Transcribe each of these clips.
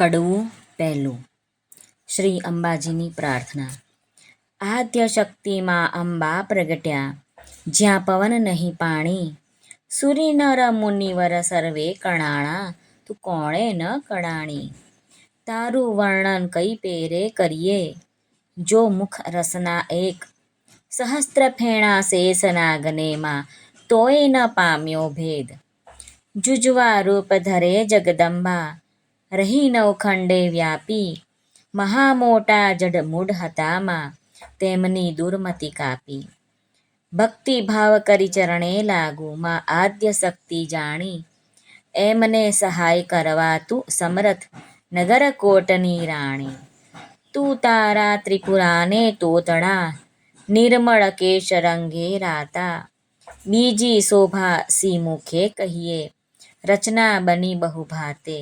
કડવું પહેલું. શ્રી અંબાજીની પ્રાર્થના. આદ્ય શક્તિમાં અંબા પ્રગટ્યા. જ્યાં પવન નહીં પાણી. સૂર્ય નર મુનિવર સર્વે કણાણા. તું કોણે ન કણાણી? તારું વર્ણન કઈ પેરે કરીએ? જો મુખ રસના એક. સહસ્ત્ર ફેણા શેષ નાગનેમાં. તોય ન પામ્યો ભેદ. જુજવા રૂપ ધરે જગદંબા. રહી નવખંડે વ્યાપી. મહા મોટા જડમૂઢ હતામાં તેમની દુર્મતિ કાપી. ભક્તિ ભાવ કરી ચરણે લાગુ માં આદ્ય શક્તિ જાણી. એમને સહાય કરવા તું સમરથ નગર કોટની રાણી. તું તારા ત્રિપુરાને તોતડા નિર્મળ કેશ રંગે રાતા. બીજી શોભા સી મુખે કહીએ, રચના બની બહુ ભાતે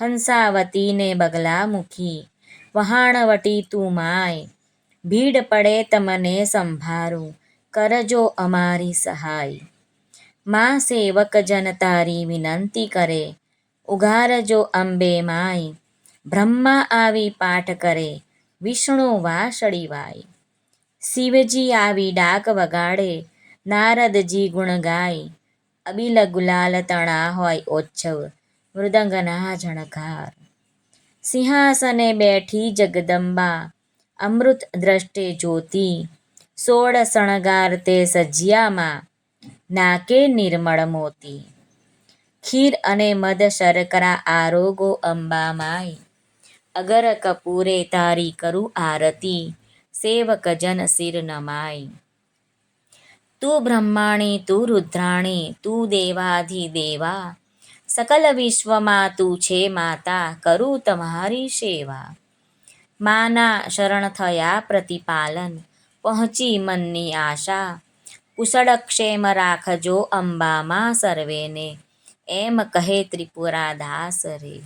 હંસાવતીને બગલા મૂકી વહાણવટી તું માય. ભીડ પડે તમને સંભારું. કરજો અમારી સહાય. માં સેવક જન તારી વિનંતી કરે. ઉગારજો અંબે માય. બ્રહ્મા આવી પાઠ કરે. વિષ્ણુ વાસળી વાય. શિવજી આવી ડાક વગાડે. નારદજી ગુણ ગાય. અબિલ ગુલાલ તણા હોય ઓચ્છવ મૃદંગના ઝણકાર. સિંહાસને બેઠી જગદંબા, અમૃત દ્રષ્ટે જ્યોતિ સોળ શણગાર તે સજ્યામાં નાકે નિર્મળ મોતી. ખીર અને મદ શર્કરા આરોગો અંબા માય અગર કપૂરે તારી કરું આરતી, સેવક જન શિર નમાય તું બ્રહ્માણી, તું રુદ્રાણી, તું દેવાધિદેવા સકલ વિશ્વમાં તું છે માતા, કરું તમારી સેવા. માના શરણ થયા પ્રતિપાલન, પહોંચી મનની આશા. કુશળ ક્ષેમ રાખજો અંબામાં સર્વેને, એમ કહે ત્રિપુરાદાસ રે